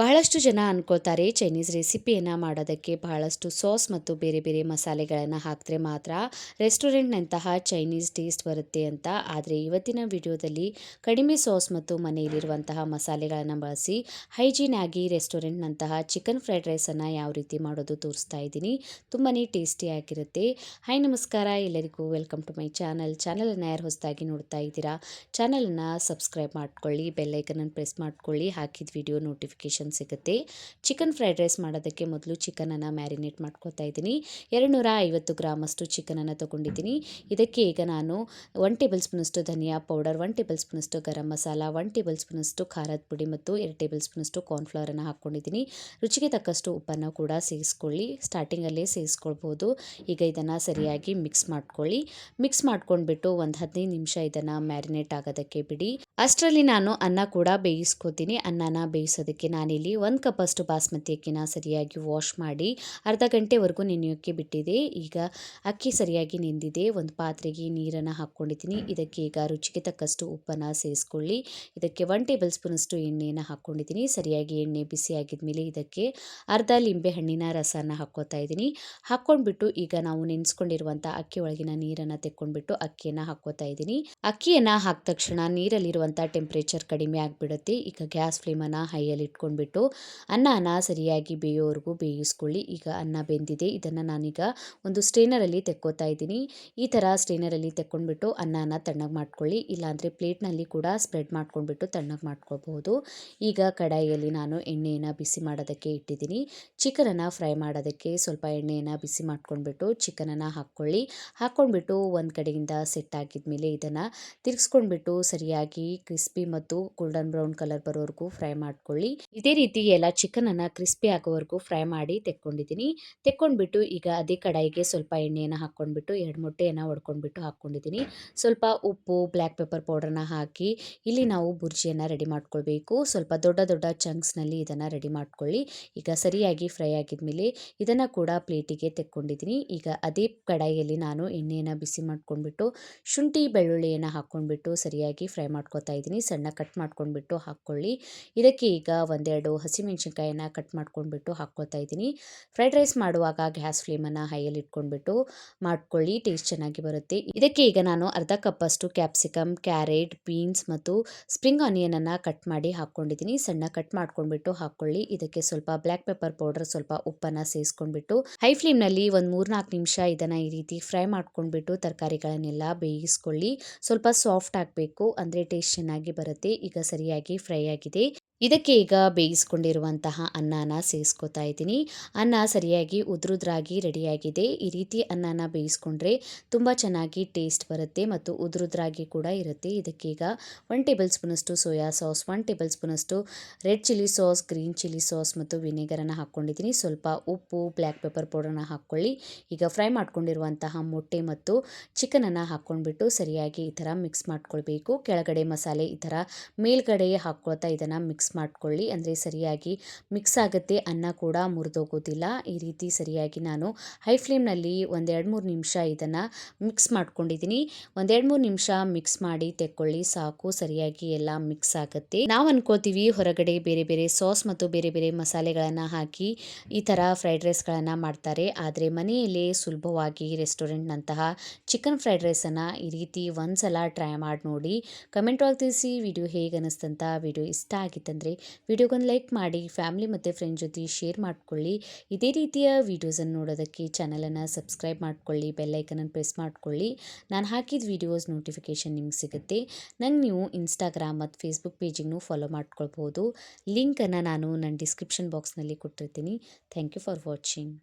ಬಹಳಷ್ಟು ಜನ ಅನ್ಕೋತಾರೆ ಚೈನೀಸ್ ರೆಸಿಪಿಯನ್ನು ಮಾಡೋದಕ್ಕೆ ಬಹಳಷ್ಟು ಸಾಸ್ ಮತ್ತು ಬೇರೆ ಬೇರೆ ಮಸಾಲೆಗಳನ್ನು ಹಾಕಿದ್ರೆ ಮಾತ್ರ ರೆಸ್ಟೋರೆಂಟ್ನಂತಹ ಚೈನೀಸ್ ಟೇಸ್ಟ್ ಬರುತ್ತೆ ಅಂತ. ಆದರೆ ಇವತ್ತಿನ ವಿಡಿಯೋದಲ್ಲಿ ಕಡಿಮೆ ಸಾಸ್ ಮತ್ತು ಮನೆಯಲ್ಲಿರುವಂತಹ ಮಸಾಲೆಗಳನ್ನು ಬಳಸಿ ಹೈಜೀನ್ ಆಗಿ ರೆಸ್ಟೋರೆಂಟ್ನಂತಹ ಚಿಕನ್ ಫ್ರೈಡ್ ರೈಸನ್ನು ಯಾವ ರೀತಿ ಮಾಡೋದು ತೋರಿಸ್ತಾ ಇದ್ದೀನಿ. ತುಂಬಾ ಟೇಸ್ಟಿಯಾಗಿರುತ್ತೆ ಹಾಯ್ ನಮಸ್ಕಾರ. ಎಲ್ಲರಿಗೂ ವೆಲ್ಕಮ್ ಟು ಮೈ ಚಾನಲ್ ಚಾನಲನ್ನು ಯಾರು ಹೊಸದಾಗಿ ನೋಡ್ತಾ ಇದ್ದೀರಾ ಚಾನಲನ್ನು ಸಬ್ಸ್ಕ್ರೈಬ್ ಮಾಡ್ಕೊಳ್ಳಿ ಬೆಲ್ಲೈಕನನ್ನು ಪ್ರೆಸ್ ಮಾಡ್ಕೊಳ್ಳಿ, ಹಾಕಿದ ವಿಡಿಯೋ ನೋಟಿಫಿಕೇಶನ್ ಸಿಗುತ್ತೆ. ಚಿಕನ್ ಫ್ರೈಡ್ ರೈಸ್ ಮಾಡೋದಕ್ಕೆ ಮೊದಲು ಚಿಕನನ್ನು ಮ್ಯಾರಿನೇಟ್ ಮಾಡ್ಕೊತಾ ಇದ್ದೀನಿ. ಎರಡುನೂರ ಐವತ್ತು ಗ್ರಾಮಷ್ಟು ಚಿಕನನ್ನು ತೊಗೊಂಡಿದ್ದೀನಿ. ಇದಕ್ಕೆ ಈಗ ನಾನು ಒನ್ ಟೇಬಲ್ ಸ್ಪೂನಷ್ಟು ಧನಿಯಾ ಪೌಡರ್ ಒನ್ ಟೇಬಲ್ ಸ್ಪೂನಷ್ಟು ಗರಂ ಮಸಾಲ ಒನ್ ಟೇಬಲ್ ಸ್ಪೂನಷ್ಟು ಖಾರದ ಪುಡಿ ಮತ್ತು ಎರಡು ಟೇಬಲ್ ಸ್ಪೂನಷ್ಟು ಕಾರ್ನ್ಫ್ಲವರನ್ನು ಹಾಕ್ಕೊಂಡಿದ್ದೀನಿ. ರುಚಿಗೆ ತಕ್ಕಷ್ಟು ಉಪ್ಪನ್ನು ಕೂಡ ಸೇರಿಸ್ಕೊಳ್ಳಿ. ಸ್ಟಾರ್ಟಿಂಗಲ್ಲೇ ಸೇರಿಸ್ಕೊಳ್ಬೋದು. ಈಗ ಇದನ್ನು ಸರಿಯಾಗಿ ಮಿಕ್ಸ್ ಮಾಡ್ಕೊಳ್ಳಿ. ಮಿಕ್ಸ್ ಮಾಡ್ಕೊಂಡ್ಬಿಟ್ಟು ಒಂದು ಹದಿನೈದು ನಿಮಿಷ ಇದನ್ನು ಮ್ಯಾರಿನೇಟ್ ಆಗೋದಕ್ಕೆ ಬಿಡಿ. ಅಷ್ಟರಲ್ಲಿ ನಾನು ಅನ್ನ ಕೂಡ ಬೇಯಿಸ್ಕೋತೀನಿ. ಅನ್ನನ ಬೇಯಿಸೋದಕ್ಕೆ ನಾನಿಲ್ಲಿ ಒಂದು ಕಪ್ಪಷ್ಟು ಬಾಸ್ಮತಿ ಅಕ್ಕಿನ ಸರಿಯಾಗಿ ವಾಶ್ ಮಾಡಿ ಅರ್ಧ ಗಂಟೆವರೆಗೂ ನೆನೆಯೋಕ್ಕೆ ಬಿಟ್ಟಿದೆ. ಈಗ ಅಕ್ಕಿ ಸರಿಯಾಗಿ ನೆಂದಿದೆ. ಒಂದು ಪಾತ್ರೆಗೆ ನೀರನ್ನು ಹಾಕ್ಕೊಂಡಿದ್ದೀನಿ ಇದಕ್ಕೆ ಈಗ ರುಚಿಗೆ ತಕ್ಕಷ್ಟು ಉಪ್ಪನ್ನು ಸೇರಿಸ್ಕೊಳ್ಳಿ. ಇದಕ್ಕೆ ಒನ್ ಟೇಬಲ್ ಸ್ಪೂನಷ್ಟು ಎಣ್ಣೆಯನ್ನು ಹಾಕ್ಕೊಂಡಿದ್ದೀನಿ ಸರಿಯಾಗಿ ಎಣ್ಣೆ ಬಿಸಿ ಆಗಿದ್ಮೇಲೆ ಇದಕ್ಕೆ ಅರ್ಧ ಲಿಂಬೆ ಹಣ್ಣಿನ ರಸನ ಹಾಕ್ಕೋತಾ ಇದ್ದೀನಿ. ಹಾಕ್ಕೊಂಡ್ಬಿಟ್ಟು ಈಗ ನಾವು ನೆನೆಸ್ಕೊಂಡಿರುವಂಥ ಅಕ್ಕಿ ಒಳಗಿನ ನೀರನ್ನು ತೆಕ್ಕೊಂಡ್ಬಿಟ್ಟು ಅಕ್ಕಿಯನ್ನು ಹಾಕ್ಕೋತಾ ಇದ್ದೀನಿ. ಅಕ್ಕಿಯನ್ನು ಹಾಕಿದ ತಕ್ಷಣ ನೀರಲ್ಲಿರುವಂಥ ಟೆಂಪ್ರೇಚರ್ ಕಡಿಮೆ ಆಗಿಬಿಡುತ್ತೆ. ಈಗ ಗ್ಯಾಸ್ ಫ್ಲೇಮನ್ನು ಹೈಯಲ್ಲಿ ಇಟ್ಕೊಂಡ್ಬಿಟ್ಟು ಅನ್ನನ ಸರಿಯಾಗಿ ಬೇಯೋವರೆಗೂ ಬೇಯಿಸ್ಕೊಳ್ಳಿ. ಈಗ ಅನ್ನ ಬೆಂದಿದೆ. ಇದನ್ನು ನಾನೀಗ ಒಂದು ಸ್ಟ್ರೈನರಲ್ಲಿ ತೆಕ್ಕೋತಾ ಇದ್ದೀನಿ. ಈ ಥರ ಸ್ಟ್ರೈನರಲ್ಲಿ ತೆಕ್ಕೊಂಡ್ಬಿಟ್ಟು ಅನ್ನನ ತಣ್ಣಗೆ ಮಾಡ್ಕೊಳ್ಳಿ. ಇಲ್ಲಾಂದರೆ ಪ್ಲೇಟ್ನಲ್ಲಿ ಕೂಡ ಸ್ಪ್ರೆಡ್ ಮಾಡ್ಕೊಂಡ್ಬಿಟ್ಟು ತಣ್ಣಗೆ ಮಾಡ್ಕೊಳ್ಬಹುದು. ಈಗ ಕಡಾಯಿಯಲ್ಲಿ ನಾನು ಎಣ್ಣೆಯನ್ನು ಬಿಸಿ ಮಾಡೋದಕ್ಕೆ ಇಟ್ಟಿದ್ದೀನಿ. ಚಿಕನನ್ನು ಫ್ರೈ ಮಾಡೋದಕ್ಕೆ ಸ್ವಲ್ಪ ಎಣ್ಣೆಯನ್ನು ಬಿಸಿ ಮಾಡ್ಕೊಂಡ್ಬಿಟ್ಟು ಚಿಕನನ್ನು ಹಾಕ್ಕೊಳ್ಳಿ. ಹಾಕ್ಕೊಂಡ್ಬಿಟ್ಟು ಒಂದು ಕಡೆಯಿಂದ ಸೆಟ್ ಆಗಿದ್ಮೇಲೆ ಇದನ್ನು ತಿರ್ಗಿಸ್ಕೊಂಡ್ಬಿಟ್ಟು ಸರಿಯಾಗಿ ಕ್ರಿಸ್ಪಿ ಮತ್ತು ಗೋಲ್ಡನ್ ಬ್ರೌನ್ ಕಲರ್ ಬರೋವರೆಗೂ ಫ್ರೈ ಮಾಡ್ಕೊಳ್ಳಿ. ಇದೇ ರೀತಿ ಎಲ್ಲ ಚಿಕನನ್ನು ಕ್ರಿಸ್ಪಿ ಆಗೋವರೆಗೂ ಫ್ರೈ ಮಾಡಿ ತೆಕ್ಕೊಂಡಿದ್ದೀನಿ. ತೆಕ್ಕೊಂಡ್ಬಿಟ್ಟು ಈಗ ಅದೇ ಕಡಾಯಿಗೆ ಸ್ವಲ್ಪ ಎಣ್ಣೆಯನ್ನು ಹಾಕ್ಕೊಂಡ್ಬಿಟ್ಟು, ಎರಡು ಮೊಟ್ಟೆಯನ್ನು ಒಡ್ಕೊಂಡ್ಬಿಟ್ಟು ಹಾಕ್ಕೊಂಡಿದ್ದೀನಿ. ಸ್ವಲ್ಪ ಉಪ್ಪು, ಬ್ಲ್ಯಾಕ್ ಪೆಪ್ಪರ್ ಪೌಡರ್ನ ಹಾಕಿ ಇಲ್ಲಿ ನಾವು ಬುರ್ಜಿಯನ್ನು ರೆಡಿ ಮಾಡ್ಕೊಳ್ಬೇಕು. ಸ್ವಲ್ಪ ದೊಡ್ಡ ದೊಡ್ಡ ಚಂಕ್ಸ್ನಲ್ಲಿ ಇದನ್ನು ರೆಡಿ ಮಾಡ್ಕೊಳ್ಳಿ. ಈಗ ಸರಿಯಾಗಿ ಫ್ರೈ ಆಗಿದ್ಮೇಲೆ ಇದನ್ನು ಕೂಡ ಪ್ಲೇಟಿಗೆ ತೆಕ್ಕೊಂಡಿದ್ದೀನಿ. ಈಗ ಅದೇ ಕಡಾಯಿಯಲ್ಲಿ ನಾನು ಎಣ್ಣೆಯನ್ನು ಬಿಸಿ ಮಾಡ್ಕೊಂಡ್ಬಿಟ್ಟು, ಶುಂಠಿ ಬೆಳ್ಳುಳ್ಳಿಯನ್ನು ಹಾಕ್ಕೊಂಡ್ಬಿಟ್ಟು ಸರಿಯಾಗಿ ಫ್ರೈ ಮಾಡ್ಕೊತಾ ಇದ್ದೀನಿ. ಸಣ್ಣ ಕಟ್ ಮಾಡ್ಕೊಂಡ್ಬಿಟ್ಟು ಹಾಕ್ಕೊಳ್ಳಿ. ಇದಕ್ಕೆ ಈಗ ಒಂದೆರಡು ಹಸಿಮೆಣ್ಸಿನ್ಕಾಯಿನ ಕಟ್ ಮಾಡ್ಕೊಂಡ್ಬಿಟ್ಟು ಹಾಕ್ಕೊತಾ ಇದ್ದೀನಿ. ಫ್ರೈಡ್ ರೈಸ್ ಮಾಡುವಾಗ ಗ್ಯಾಸ್ ಫ್ಲೇಮನ್ನು ಹೈಯಲ್ಲಿ ಇಟ್ಕೊಂಡ್ಬಿಟ್ಟು ಮಾಡ್ಕೊಳ್ಳಿ, ಟೇಸ್ಟ್ ಚೆನ್ನಾಗಿ ಬರುತ್ತೆ. ಇದಕ್ಕೆ ಈಗ ನಾನು ಅರ್ಧ ಕಪ್ಪಷ್ಟು ಕ್ಯಾಪ್ಸಿಕಮ್ ಕ್ಯಾರೆಟ್, ಬೀನ್ಸ್ ಮತ್ತು ಸ್ಪ್ರಿಂಗ್ ಆನಿಯನನ್ನು ಕಟ್ ಮಾಡಿ ಹಾಕ್ಕೊಂಡಿದ್ದೀನಿ. ಸಣ್ಣ ಕಟ್ ಮಾಡ್ಕೊಂಡ್ಬಿಟ್ಟು ಹಾಕ್ಕೊಳ್ಳಿ. ಇದಕ್ಕೆ ಸ್ವಲ್ಪ ಬ್ಲ್ಯಾಕ್ ಪೆಪ್ಪರ್ ಪೌಡರ್, ಸ್ವಲ್ಪ ಉಪ್ಪನ್ನು ಸೇರಿಸ್ಕೊಂಡ್ಬಿಟ್ಟು ಹೈ ಫ್ಲೇಮ್ನಲ್ಲಿ ಒಂದು ಮೂರ್ನಾಲ್ಕು ನಿಮಿಷ ಇದನ್ನು ಈ ರೀತಿ ಫ್ರೈ ಮಾಡ್ಕೊಂಡ್ಬಿಟ್ಟು ತರಕಾರಿಗಳನ್ನೆಲ್ಲ ಬೇಯಿಸ್ಕೊಳ್ಳಿ. ಸ್ವಲ್ಪ ಸಾಫ್ಟ್ ಆಗಬೇಕು, ಅಂದರೆ ಟೇಸ್ಟ್ ಚೆನ್ನಾಗಿ ಬರುತ್ತೆ. ಈಗ ಸರಿಯಾಗಿ ಫ್ರೈ ಆಗಿದೆ. ಇದಕ್ಕೆ ಈಗ ಬೇಯಿಸ್ಕೊಂಡಿರುವಂತಹ ಅನ್ನನ ಸೇರಿಸ್ಕೊತಾ ಇದ್ದೀನಿ. ಅನ್ನ ಸರಿಯಾಗಿ ಉದ್ರುದ್ರಾಗಿ ರೆಡಿಯಾಗಿದೆ. ಈ ರೀತಿ ಅನ್ನನ ಬೇಯಿಸ್ಕೊಂಡ್ರೆ ತುಂಬ ಚೆನ್ನಾಗಿ ಟೇಸ್ಟ್ ಬರುತ್ತೆ ಮತ್ತು ಉದ್ರುದ್ರಾಗಿ ಕೂಡ ಇರುತ್ತೆ. ಇದಕ್ಕೆ ಈಗ ಒನ್ ಟೇಬಲ್ ಸ್ಪೂನಷ್ಟು ಸೋಯಾ ಸಾಸ್ ಒನ್ ಟೇಬಲ್ ಸ್ಪೂನಷ್ಟು red chilli sauce green chilli sauce ಮತ್ತು ವಿನೆಗರನ್ನು ಹಾಕ್ಕೊಂಡಿದ್ದೀನಿ. ಸ್ವಲ್ಪ ಉಪ್ಪು ಬ್ಲ್ಯಾಕ್ ಪೆಪ್ಪರ್ ಪೌಡರ್ನ ಹಾಕ್ಕೊಳ್ಳಿ. ಈಗ ಫ್ರೈ ಮಾಡ್ಕೊಂಡಿರುವಂತಹ ಮೊಟ್ಟೆ ಮತ್ತು ಚಿಕನನ್ನು ಹಾಕ್ಕೊಂಡ್ಬಿಟ್ಟು ಸರಿಯಾಗಿ ಈ ಥರ ಮಿಕ್ಸ್ ಮಾಡ್ಕೊಳ್ಬೇಕು. ಕೆಳಗಡೆ ಮಸಾಲೆ ಈ ಥರ ಮೇಲ್ಗಡೆ ಹಾಕ್ಕೊಳ್ತಾ ಇದನ್ನು ಮಿಕ್ಸ್ ಮಾಡ್ಕೊಳ್ಳಿ. ಅಂದರೆ ಸರಿಯಾಗಿ ಮಿಕ್ಸ್ ಆಗುತ್ತೆ ಅನ್ನ ಕೂಡ ಮುರಿದೋಗೋದಿಲ್ಲ. ಈ ರೀತಿ ಸರಿಯಾಗಿ ನಾನು ಹೈ ಫ್ಲೇಮ್ನಲ್ಲಿ ಒಂದೆರಡು ಮೂರು ನಿಮಿಷ ಇದನ್ನು ಮಿಕ್ಸ್ ಮಾಡ್ಕೊಂಡಿದ್ದೀನಿ. ಒಂದೆರಡು ಮೂರು ನಿಮಿಷ ಮಿಕ್ಸ್ ಮಾಡಿ ತೆಕ್ಕೊಳ್ಳಿ. ಸಾಕು, ಸರಿಯಾಗಿ ಎಲ್ಲ ಮಿಕ್ಸ್ ಆಗುತ್ತೆ. ನಾವು ಅನ್ಕೋತೀವಿ ಹೊರಗಡೆ ಬೇರೆ ಬೇರೆ ಸಾಸ್ ಮತ್ತು ಬೇರೆ ಬೇರೆ ಮಸಾಲೆಗಳನ್ನು ಹಾಕಿ ಈ ಥರ ಫ್ರೈಡ್ ರೈಸ್ಗಳನ್ನು ಮಾಡ್ತಾರೆ. ಆದರೆ ಮನೆಯಲ್ಲೇ ಸುಲಭವಾಗಿ ರೆಸ್ಟೋರೆಂಟ್ನಂತಹ ಚಿಕನ್ ಫ್ರೈಡ್ ರೈಸನ್ನು ಈ ರೀತಿ ಒಂದ್ಸಲ ಟ್ರೈ ಮಾಡಿ ನೋಡಿ. ಕಮೆಂಟ್ ಒಳಗೆ ತಿಳಿಸಿ. ವಿಡಿಯೋ ಹೇಗೆ ಅನ್ನಿಸ್ತಂತ ವಿಡಿಯೋ ಇಷ್ಟ ಆಗಿತ್ತಂದರೆ ವಿಡಿಯೋಗೊಂದು ಲೈಕ್ ಮಾಡಿ, ಫ್ಯಾಮಿಲಿ ಮತ್ತು ಫ್ರೆಂಡ್ ಜೊತೆ ಶೇರ್ ಮಾಡ್ಕೊಳ್ಳಿ. ಇದೇ ರೀತಿಯ ವೀಡಿಯೋಸನ್ನು ನೋಡೋದಕ್ಕೆ ಚಾನಲನ್ನು ಸಬ್ಸ್ಕ್ರೈಬ್ ಮಾಡ್ಕೊಳ್ಳಿ ಬೆಲ್ಲೈಕನನ್ನು ಪ್ರೆಸ್ ಮಾಡ್ಕೊಳ್ಳಿ. ನಾನು ಹಾಕಿದ ವೀಡಿಯೋಸ್ ನೋಟಿಫಿಕೇಷನ್ ನಿಮ್ಗೆ ಸಿಗುತ್ತೆ. ನಂಗೆ ನೀವು ಇನ್ಸ್ಟಾಗ್ರಾಮ್ ಮತ್ತು ಫೇಸ್ಬುಕ್ ಪೇಜಿಗೂ ಫಾಲೋ ಮಾಡ್ಕೊಳ್ಬೋದು. ಲಿಂಕನ್ನು ನಾನು ನನ್ನ ಡಿಸ್ಕ್ರಿಪ್ಷನ್ ಬಾಕ್ಸ್ನಲ್ಲಿ ಕೊಟ್ಟಿರ್ತೀನಿ. Thank you for watching.